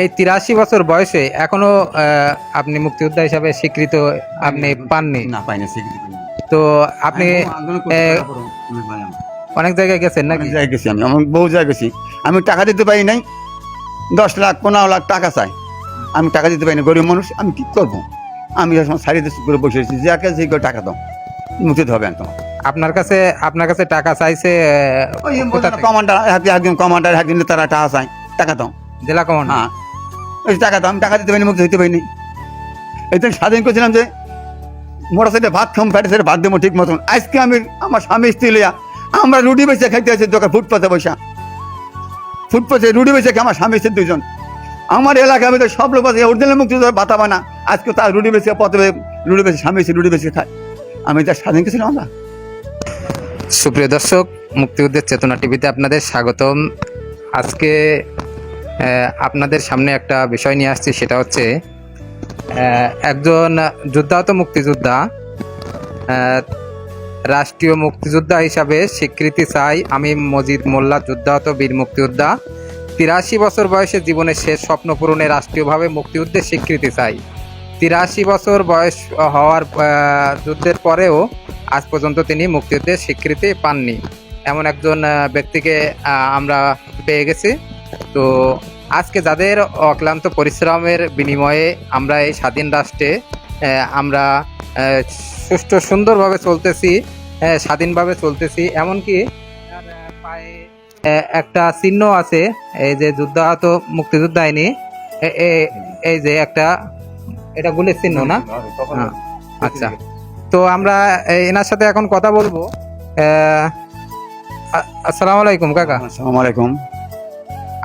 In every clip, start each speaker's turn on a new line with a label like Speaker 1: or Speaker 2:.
Speaker 1: এই তিরাশি বছর বয়সে এখনও আপনি মুক্তিযোদ্ধা হিসাবে স্বীকৃত আপনি পাননি?
Speaker 2: না পাই না স্বীকৃতি
Speaker 1: তো আপনি
Speaker 2: আমি আমি না।
Speaker 1: অনেক জায়গায় গেছেন নাকি?
Speaker 2: অনেক জায়গায় গেছি আমি আমার বহু জায়গায় গেছি। আমি টাকা দিতে পারি নাই দশ লাখ পনেরো লাখ টাকা চাই। আমি টাকা দিতে পারি না গরিব মানুষ আমি কি করব? আমি সারিতে করে বসে আছি যাকে যে কেউ টাকা দাও মুক্তি হবে একদম।
Speaker 1: আপনার কাছে আপনার কাছে টাকা চাইছে?
Speaker 2: কমান্ডার একদিন কমান্ডার একদিন তারা টাকা চায় টাকা দাও।
Speaker 1: জেলা কমান্ডার?
Speaker 2: হ্যাঁ। টাকা দাম, টাকা দিতে পারিনি মুক্তি হইতে পারিনি। এই তো স্বাধীন করেছিলাম যে মোটর সাইডে ভাত খাম ফ্যাটে সাইডে ভাত দেবো ঠিক মতন। আজকে আমি, আমার স্বামী স্ত্রী লইয়া, আমরা রুটি বেচে খাইতে আছি দোকান, ফুটপাতে বসা। ফুটপাতে রুটি বেচে খাই আমার স্বামী স্ত্রী দুজন আমার এলাকায় আমি তো সব লোক আছে, অরিজিনাল মুক্তি বাতা বানা আজকে তার রুটি বেচে পথে রুটি বেচে, স্বামী স্ত্রী রুটি বেচে খায়। আমি যা স্বাধীন করেছিলাম আমরা।
Speaker 1: সুপ্রিয় দর্শক, মুক্তিযুদ্ধের চেতনা টিভিতে আপনাদের স্বাগতম। আজকে আপনাদের সামনে একটা বিষয় নিয়ে আসছি, সেটা হচ্ছে একজন যুদ্ধাহত মুক্তিযোদ্ধা রাষ্ট্রীয় মুক্তিযোদ্ধা হিসাবে স্বীকৃতি চাই আমি মজিদ মোল্লা, যুদ্ধাহত বীর মুক্তিযোদ্ধা। তিরাশি বছর বয়সে জীবনের শেষ স্বপ্ন পূরণে রাষ্ট্রীয়ভাবে মুক্তিযুদ্ধের স্বীকৃতি চাই। তিরাশি বছর বয়স হওয়ার যুদ্ধের পরেও আজ পর্যন্ত তিনি মুক্তিযুদ্ধের স্বীকৃতি পাননি। এমন একজন ব্যক্তিকে আমরা পেয়ে গেছি। তো আজকে যাদের অক্লান্ত পরিশ্রমের বিনিময়ে আমরা এই স্বাধীন রাষ্ট্রে আমরা সুষ্ঠু সুন্দরভাবে চলতেছি স্বাধীনভাবে চলতেছি এমনকি পায়ে একটা চিহ্ন আছে এই যে যুদ্ধাহত মুক্তিযোদ্ধা আইনি এই যে একটা এটা গুলির চিহ্ন না? হ্যাঁ, আচ্ছা। তো আমরা এনার সাথে এখন কথা বলব। আহ, আসসালামু আলাইকুম কাকা।
Speaker 2: আসসালামু আলাইকুম।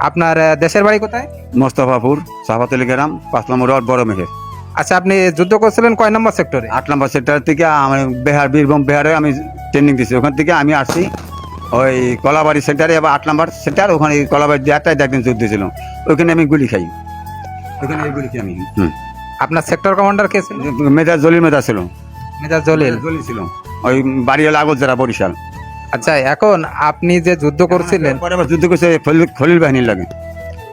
Speaker 1: আপনার দেশের বাড়ি কোথায়?
Speaker 2: মোস্তফাপুর সাহাবাতলি গ্রাম পাঁচ নম্বর ওয়ার্ড বড় মেঘের
Speaker 1: আচ্ছা আপনি যুদ্ধ করছিলেন কয় নম্বর সেক্টরে?
Speaker 2: আট নম্বর সেক্টর থেকে আমি বিহার বীরভূম বিহারে আমি ট্রেনিং দিচ্ছি ওখান থেকে আমি আসছি ওই কলাবাড়ি সেন্টারে আবার আট নম্বর সেন্টার ওখানে কলাবাড়ি একটাই একদিন যুদ্ধ ছিল। ওইখানে আমি গুলি খাই। ওইখানে গুলি খাই আমি। হুম।
Speaker 1: আপনার সেক্টর কমান্ডার কে ছিল?
Speaker 2: মেজর জলিল মেজা ছিল।
Speaker 1: মেজর জলিল।
Speaker 2: জলিল ছিল। ওই বাড়িওয়ালা আগত যারা বরিশাল।
Speaker 1: আচ্ছা এখন আপনি যে যুদ্ধ করছিলেন
Speaker 2: পরে আবার যুদ্ধ করছে খলিল- বাহিনীর লাগে।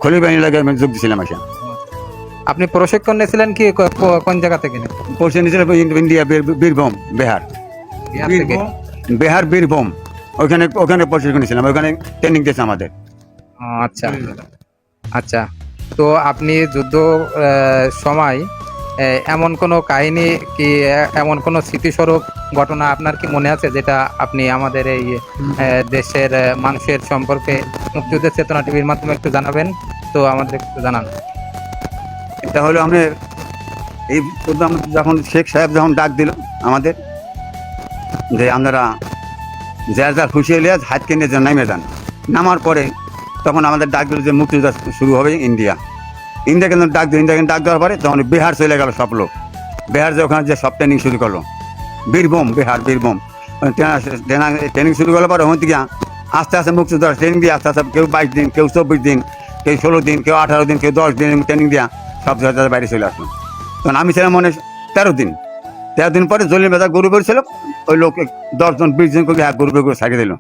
Speaker 2: খলিল বাহিনীর লাগে আমি যোগ দিছিলাম আসা
Speaker 1: আপনি প্রশিক্ষণ নিয়েছিলেন কি কোন জায়গা থেকে?
Speaker 2: নিয়েছিল ইন্ডিয়া বীরভূম বিহার।
Speaker 1: বিহার
Speaker 2: বীরভূম ওখানে ওখানে প্রশিক্ষণ নিয়েছিলাম ওখানে ট্রেনিং দিয়েছে আমাদের।
Speaker 1: আচ্ছা। আচ্ছা তো আপনি যুদ্ধ সময় এমন কোনো কাহিনী কি এমন কোনো স্মৃতিস্বরূপ ঘটনা আপনার কি মনে আছে যেটা আপনি আমাদের এই দেশের মানুষের সম্পর্কে মুক্তিযুদ্ধের চেতনা টিভির মাধ্যমে একটু জানাবেন? তো আমাদের একটু জানান।
Speaker 2: এটা হলো আমরা এই যখন শেখ সাহেব যখন ডাক দিল আমাদের যে আপনারা যার যার খুশি হলে হাতকে নিয়ে যান, নামে যান। নামার পরে তখন আমাদের ডাক দিল যে মুক্তিযুদ্ধ শুরু হবে ইন্ডিয়া। ইন্ডিয়া কিন্তু ডাক দিল ইন্ডিয়া কিন্তু ডাক দেওয়ার পরে তখন বিহার চলে গেল সব লোক। বিহার যে ওখানে যে সব ট্রেনিং শুরু করল। বীরভূম বিহার বীরভূম ট্রেনিং শুরু করল পরে ওখান থেকে আস্তে আস্তে মুক্তিযুদ্ধ ট্রেনিং দিয়ে আস্তে আস্তে কেউ বাইশ দিন, কেউ চব্বিশ দিন, কেউ ষোলো দিন, কেউ আঠারো দিন, কেউ দশ দিন ট্রেনিং দেওয়া সব জায়গায় বাইরে চলে আসলো তখন আমি ছিলাম মনে তেরো দিন। তেরো দিন পরে জলিল মেদা গরু বেরোছিল ওই লোক দশজন, বিশ জন করে গরু বের করে সাইকে দিল।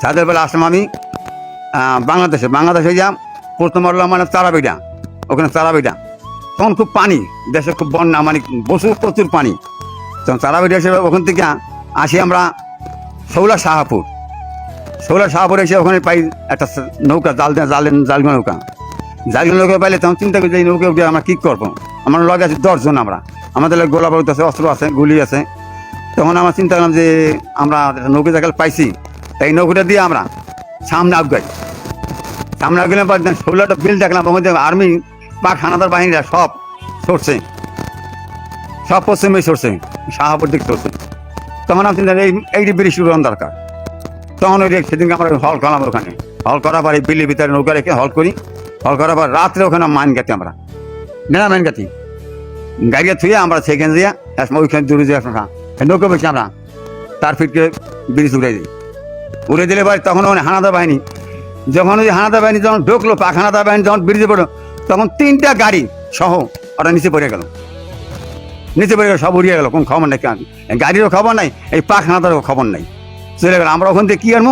Speaker 2: সাইকেল বেলা আসলাম আমি বাংলাদেশে। বাংলাদেশে যা প্রথম হলো মানে তারাবিডা, ওখানে তারাবিডা। তখন খুব পানি, দেশে খুব বন্যা মানে প্রচুর প্রচুর পানি। তখন তারাবিডা এসে ওখান থেকে আসি আমরা শৌলা শাহাপুর। শৌলা শাহাপুর এসে ওখানে পাই একটা নৌকা, জাল জাল জালগা নৌকা। জালগা নৌকা পাইলে তখন চিন্তা করি যে এই নৌকা উঠে আমরা কী করব? আমার লগে আছে দশজন আমরা। আমাদের গোলা বারুদ আছে, অস্ত্র আছে, গুলি আছে। তখন আমরা চিন্তা করলাম যে আমরা নৌকা জায়গা পাইছি তাই নৌকাটা দিয়ে আমরা সামনে আগাই। সামনে পর ষোলোটা বিল দেখলাম ওখানে আর্মি পাক, হানাদার বাহিনীরা সব সরছে। সব পশ্চিমে সরছে। শাহাপুর দিক সরছে তখন আমি এই এইটি ব্রিজ শুরু দরকার তখন ওই সেদিনকে আমরা হল করলাম ওখানে। হল করার পর এই বিলের ভিতরে নৌকা রেখে হল করি। হল করার পর রাত্রে ওখানে মান গাতি আমরা। না মান গাতি। গাড়িয়ে থুয়ে আমরা সেখানে দিয়ে ওইখানে দূরে যাই আপনার নৌকা বসে আমরা তার ফিটকে ব্রিজ উড়ে দিই। উড়ে দিলে পরে তখন ওখানে হানাদা বাহিনী। যখন ওই হানাদা বাহিনী যখন ঢুকলো, পাক হানাদা বাহিনী যখন ব্রিজে পড়ল, তখন তিনটা গাড়ি সহ ওরা নিচে পড়ে গেল। পড়ে গেল সব উড়িয়ে গেল, কোনো খবর নেই গাড়িরও খবর নাই, এই পাক হানাদারও খবর নাই। চলে গেল, আমরা ওখান থেকে কি আনব?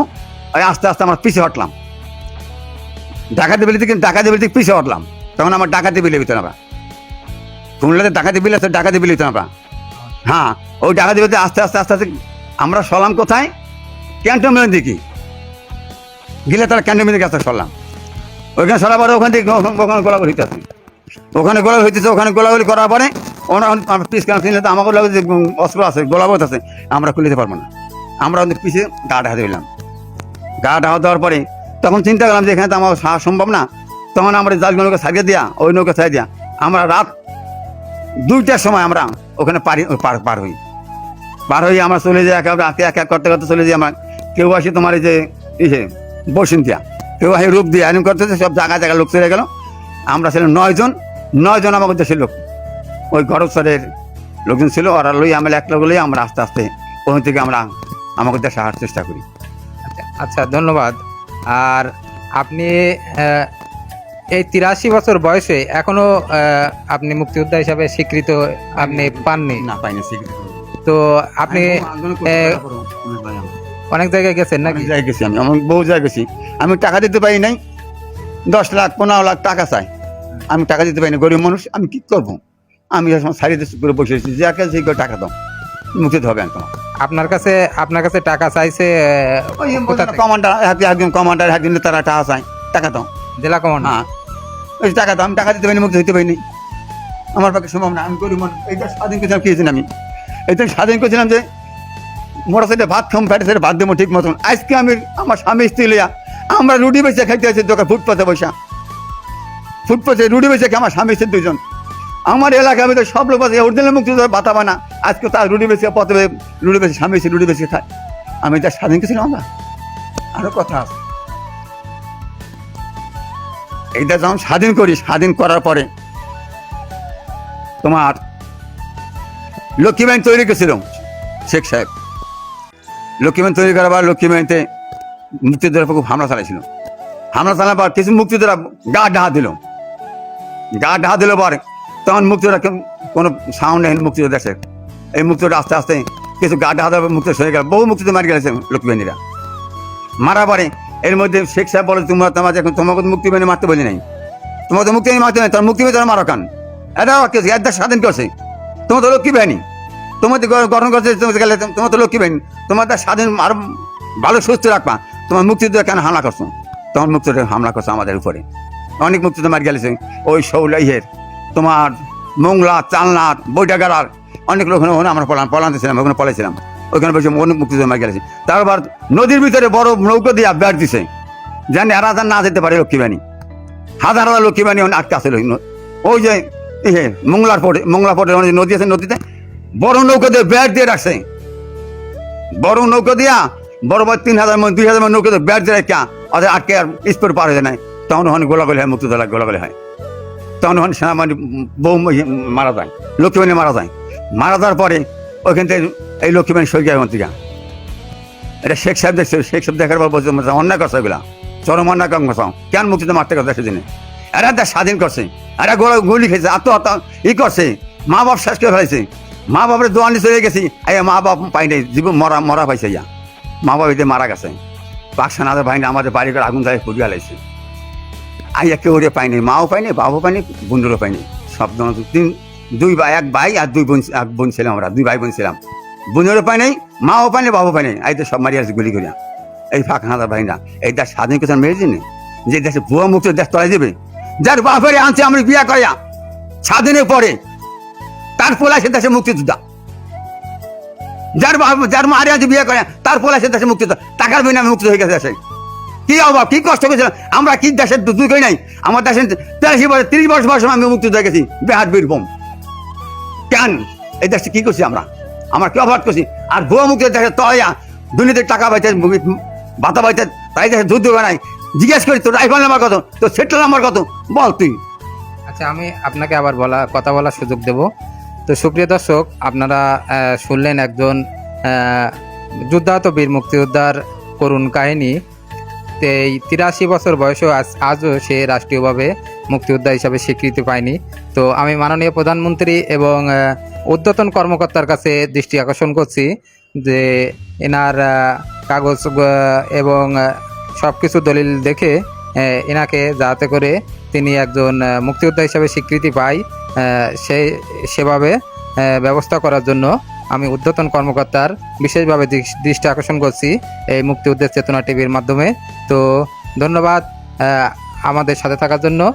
Speaker 2: ওই আস্তে আস্তে আমরা পিছিয়ে হটলাম। ডাকাতি বেলি থেকে ডাকাতি বেলি থেকে পিছিয়ে হটলাম। তখন আমার ডাকাতি বিলে দিত না কুমিল্লাতে ডাকাতি বিল আছে, ডাকাতি বিলে দিত না হ্যাঁ ওই ডাকাতি বিলতে আস্তে আস্তে আস্তে আস্তে আমরা সলাম কোথায়? ক্যান্টনমেন্ট দিকে। গেলে তারা ক্যান্টনমেন্টের কাছে সরলাম। ওইখানে সরার পরে ওখান থেকে ওখানে গোলাগুলি হইতেছে। ওখানে গোলাগুলি হইতেছে, ওখানে গোলাগুলি করার পরে কিনলে তো আমাকে লাগে যে অস্ত্র আছে গোলাবোধ আছে, আমরা খুলিতে পারব না। আমরা ওদের পিছিয়ে গা ঢাকা দিলাম। গা ঢাকা দেওয়ার পরে তখন চিন্তা করলাম যে এখানে তো আমার সাহস সম্ভব না। তখন আমরা জালগুলো নৌকা সারিয়ে দিয়া, ওই নৌকা সারিয়ে দিয়া, আমরা রাত দুইটার সময় আমরা ওখানে পারি পার পার হই। পার হয়ে আমরা চলে যাই একে একে, এক এক করতে করতে চলে যাই আমার। কেউ আসে তোমার এই যে ইসে বসুন্তিয়া, কেউ আসে রূপ দিয়ে আইন করতেছে, সব জায়গা জায়গা লোক চলে গেল। আমরা ছিলাম নয়জন নয়জন আমাদের দেশের লোক। ওই গরবসরের লোকজন ছিল ওরা লই আমরা একলা লই আমরা আস্তে আস্তে ওখান থেকে আমরা আমাকে দেশে আসার চেষ্টা করি।
Speaker 1: আচ্ছা, আচ্ছা ধন্যবাদ। আর আপনি এই তিরাশি বছর বয়সে এখনও আপনি মুক্তিযোদ্ধা হিসাবে স্বীকৃত আপনি পাননি?
Speaker 2: না পাইনি স্বীকৃতি।
Speaker 1: তো আপনি অনেক জায়গায় গেছেন নাকি?
Speaker 2: অনেক জায়গায় গেছি আমি আমি বহু জায়গায় গেছি। আমি টাকা দিতে পারি নাই দশ লাখ পনেরো লাখ টাকা চাই। আমি টাকা দিতে পারি না গরিব মানুষ আমি কি করব? আমি সারিতে করে বসে আছি যে একে সেই করে টাকা দাও মুক্তি হবে তোমার
Speaker 1: আপনার কাছে আপনার কাছে টাকা চাইছে
Speaker 2: কমান্ডার একজন কমান্ডার একজন তারা টাকা চাই টাকা দাও।
Speaker 1: জেলা কমান্ডার
Speaker 2: হ্যাঁ। ওই টাকা দাও আমি টাকা দিতে পারিনি মুক্তি দিতে পারিনি। আমার পক্ষে সম্ভব না আমি গরিব মানুষ এইটা স্বাধীন করেছিলাম কি আমি। এইটা স্বাধীন করেছিলাম যে মোটর সাইডে ভাত খাম ফ্যাটে সাইডে ভাত দেবো ঠিক মতন। আজকে আমি আমার স্বামী স্ত্রী লইয়া আমরা রুটি বেচে খাইতে আছি দোকান ফুটপাতে বসা। ফুটপাতে রুটি বেচে আমার স্বামী স্ত্রী দুজন আমার এলাকায় আমি তো সব লোক আছে অরিজিনাল মুক্তি বাতা বানা আজকে তার রুটি বেচে পথে রুটি বেচে স্বামী রুটি বেচে খায়। আমি এটা স্বাধীন করেছিলাম আমরা। আরও কথা আছে। এইটা যখন স্বাধীন করি, স্বাধীন করার পরে তোমার লক্ষ্মী ব্যাংক তৈরি করেছিল শেখ সাহেব। লক্ষ্মী ব্যাংক তৈরি করার পর লক্ষ্মী ব্যাংকে মুক্তিযোদ্ধার খুব হামলা চালাইছিল হামলা চালার পর কিছু মুক্তিযোদ্ধা গা ডাহা দিল গা ডাহা দিল পরে তখন কেউ- কোনো সাউন্ড নেই, মুক্তিযোদ্ধা দেশের এই মুক্তিযোদ্ধা আস্তে আস্তে কিছু গা ডাহা মুক্ত হয়ে গেল। বহু মুক্তিযোদ্ধা মারি গেছে লক্ষ্মী বাহিনীরা মারা পরে এর মধ্যে শেখ সাহেব বলে, তোমরা তোমার এখন তোমাকে মুক্তি বাহিনী মারতে বলি নাই। তোমার তো মুক্তি মারতে নাই তার মুক্তি বাহিনী মারো কান এটা কি একদম স্বাধীন করছে তোমার তো লক্ষ্মী বাহিনী তোমার গঠন করছে তোমার গেলে তোমার তো লক্ষ্মী তোমার তো স্বাধীন আরও ভালো, সুস্থ রাখবা। তোমার মুক্তিযোদ্ধা কেন হামলা করছ? তখন মুক্তিযোদ্ধা হামলা করছ আমাদের উপরে। অনেক মুক্তিযোদ্ধা মারি গেলেছে। ওই শৌলাইহের তোমার মোংলা চালনাথ বৈটাগাড়ার অনেক লোক ওখানে আমরা পলান পলান্তে ছিলাম ওখানে পলাইছিলাম। ওইখানে বসে অনেক মুক্তিযোদ্ধা মারি গেছে তারপর নদীর ভিতরে বড় নৌকো দিয়ে ব্যাট দিছে। জানি আর হাজার না যেতে পারে লক্ষ্মী বাহিনী হাজার হাজার লক্ষ্মী বাহিনী ওখানে আটকে আসছিল ওই যে ইহে মংলার পরে মোংলা ওখানে যে নদী আছে, নদীতে বড় নৌকা দিয়ে ব্যাট দিয়ে রাখছে। বড় নৌকো দিয়া বড় বড় তিন হাজার দুই হাজার নৌকো দিয়ে ব্যাট দিয়ে রাখা আটকে আর স্পোর্ট পার হয়ে যায় তখন ওখানে গোলাগুলি হয় মুক্তিযোদ্ধা গোলাগুলি হয়। তখন ওখানে সেনাবাহিনী বউ মারা যায় লক্ষ্মী বাহিনী মারা যায়। মারা যাওয়ার পরে ওইখান থেকে এই লক্ষ্মী বাহিনী সই যায়। ওখান থেকে এটা শেখ সাহেব দেখছে, শেখ সাহেব দেখার পর বলছে "মানে অন্যায় করছে এগুলা, চরম অন্যায় কম করছে, কেন মুক্তিতে মারতে করছে সেদিনে? এরা দেশ স্বাধীন করছে, এরা গোলা, গুলি খেয়েছে, আত্মহত্যা ই করছে মা বাপ শেষ করে ফেলেছে মা বাপের দোয়ানি চলে গেছি এই মা বাপ পাই নাই, জীবন মরা মরা পাইছে ইয়া। মা বাপ এতে মারা গেছে। পাকসান আদের ভাই আমাদের বাড়ি করে আগুন যায় পুড়িয়া লাইছে আইয়া কেউ ওরে পাইনি মাও পাইনি বাবু পাইনি বোনেরও পাইনি সব তিন, দুই ভাই এক ভাই আর দুই বোন, এক বোন ছিলাম আমরা, দুই ভাই বোন ছিলাম। বোনেরও পাই নাই মাও নাই বাবু পাই নাই এই তো সব মারি গুলি করিয়া। এই ফাঁক হাঁদা ভাই না এই দেশ স্বাধীন করছে মেরে দিনে যে দেশে ভুয়া মুক্ত দেশ তলাই দেবে যার বাপের আনছে আমি বিয়া করিয়া, স্বাধীনের পরে, তার পোলা সে দেশে মুক্তিযোদ্ধা। যার বাপ, যার মা আরে আছে বিয়ে করে তার পোলা সে দেশে মুক্তিযোদ্ধা, টাকার বিনিময়ে মুক্ত হয়ে গেছে দেশে। কি অভাব, কি কষ্ট করেছিল আমরা কি দেশের দুধ করি নাই? আমার দেশের তেরাশি বছর, তিরিশ বছর বয়স আমি মুক্তি হয়ে গেছি, বেহাত বীরভূম। কেন? এই দেশে কি করছি আমরা? আমরা কি অপরাধ করছি? আর ভুয়া মুক্তি দেশে তয়া দুর্নীতির টাকা পাইতে বাতা পাইতে, তাই দেশে দুধ দেবে নাই। জিজ্ঞেস করি, তোর রাইফেল নাম্বার কত? তোর সেটেল নাম্বার কত? বল তুই।
Speaker 1: আচ্ছা আমি আপনাকে আবার বলা, কথা বলার সুযোগ দেব। তো সুপ্রিয় দর্শক, আপনারা শুনলেন একজন যুদ্ধাহত বীর মুক্তিযোদ্ধার করুণ কাহিনী। এই তিরাশি বছর বয়সেও আজ আজও সে রাষ্ট্রীয়ভাবে মুক্তিযোদ্ধা হিসাবে স্বীকৃতি পায়নি। তো আমি মাননীয় প্রধানমন্ত্রী এবং উদ্যতন কর্মকর্তার কাছে দৃষ্টি আকর্ষণ করছি যে এনার কাগজ এবং সব কিছু দলিল দেখে এনাকে যাতে করে তিনি একজন মুক্তিযোদ্ধা হিসাবে স্বীকৃতি পায় সেই সেভাবে ব্যবস্থা করার জন্য আমি উদ্যতন কর্মকর্তার বিশেষভাবে দৃষ- দৃষ্টি আকর্ষণ করছি এই মুক্তি উদ্দেশ্য চেতনা টিভির মাধ্যমে। তো ধন্যবাদ আমাদের সাথে থাকার জন্য।